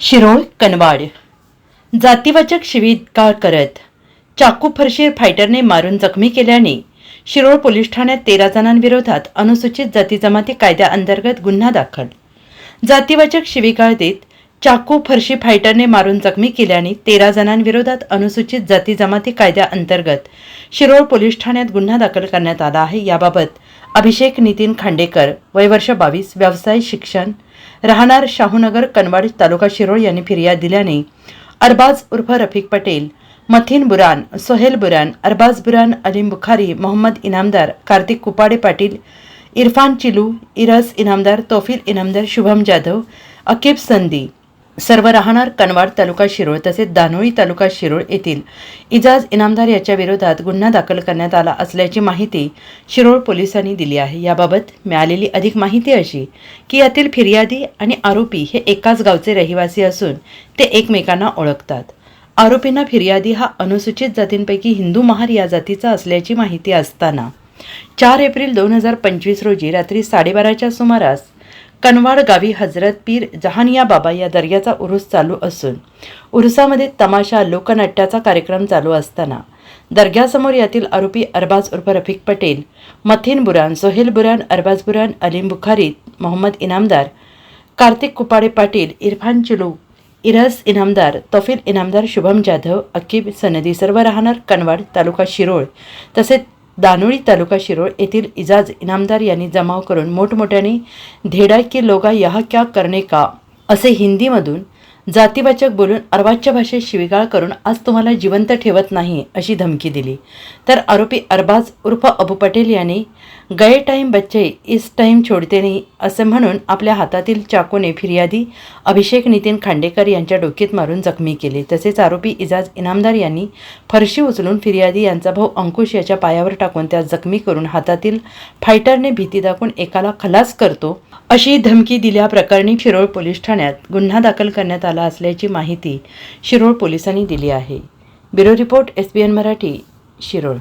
शिरोळ कनवाड. जातीवाचक शिवीगाळ करत चाकू फरशीर फायटरने मारून जखमी केल्याने शिरोळ पोलीस ठाण्यात तेरा जणांविरोधात अनुसूचित जाती जमाती कायद्याअंतर्गत गुन्हा दाखल. जातीवाचक शिवीगाळ देत चाकू फरशी फायटरने मारून जखमी केल्याने तेरा जणांविरोधात अनुसूचित जाती जमाती कायद्याअंतर्गत शिरोळ पोलीस ठाण्यात गुन्हा दाखल करण्यात आला आहे. याबाबत अभिषेक नितीन खांडेकर वय वर्ष बावीस व्यवसाय शिक्षण राहणार शाहूनगर कनवाड तालुका शिरोळ यांनी फिर्याद दिल्याने अरबाज उर्फ रफिक पटेल मथिन बुरान सोहेल बुरान अरबाज बुरान अलीम बुखारी मोहम्मद इनामदार कार्तिक कुपाडे पाटील इरफान चिलू इरस इनामदार तोफिल इनामदार शुभम जाधव अकीब संदी सर्व राहणार कनवाड तालुका शिरोळ तसेच दानोळी तालुका शिरोळ येथील. इजाज इनामदार याच्या विरोधात गुन्हा दाखल करण्यात आला असल्याची माहिती शिरोळ पोलिसांनी दिली आहे. याबाबत मिळालेली अधिक माहिती अशी की यातील फिर्यादी आणि आरोपी हे एकाच गावचे रहिवासी असून ते एकमेकांना ओळखतात. आरोपींना फिर्यादी हा अनुसूचित जातींपैकी हिंदू महार या जातीचा असल्याची माहिती असताना चार एप्रिल दोन हजार पंचवीस रोजी रात्री साडेबाराच्या सुमारास कनवाड गावी हजरत पीर जहानिया बाबा या दर्ग्याचा उरुस चालू असून उरुसामध्ये तमाशा लोकनाट्याचा कार्यक्रम चालू असताना दर्ग्यासमोर यातील आरोपी अरबाज उर्फ रफिक पटेल मथिन बुरान सोहेल बुरान अरबाज बुरान अलीम बुखारी मोहम्मद इनामदार कार्तिक कुपाडे पाटील इरफान चिलू इरस इनामदार तोफिल इनामदार शुभम जाधव अकीब सनदी सर्व राहणार कनवाड तालुका शिरोळ तसेच दानोळी तालुका शिरोळ येथील इजाज इनामदार यांनी जमाव करून मोठमोठ्याने धेडा की लोगा यह क्या करणे का? असे हिंदीमधून जातीवाचक बोलून अरबाजच्या भाषेत शिवीगाळ करून आज तुम्हाला जिवंत ठेवत नाही अशी धमकी दिली. तर आरोपी अरबाज उर्फ अबू पटेल यांनी गए टाईम बच्चे इस टाईम छोडते नाही असं म्हणून आपल्या हातातील चाकूने फिर्यादी अभिषेक नितीन खांडेकर यांच्या डोक्यात मारून जखमी केले. तसेच आरोपी इजाज इनामदार यांनी फरशी उचलून फिर्यादी यांचा भाऊ अंकुश याच्या पायावर टाकून त्या जखमी करून हातातील फायटरने भीती दाखवून एकाला खलास करतो अशी धमकी दिल्याप्रकरणी शिरोळ पोलीस ठाण्यात गुन्हा दाखल करण्यात आला असल्याची माहिती शिरोळ पोलिसांनी दिली आहे. Bureau report S B N Marathi Shirol.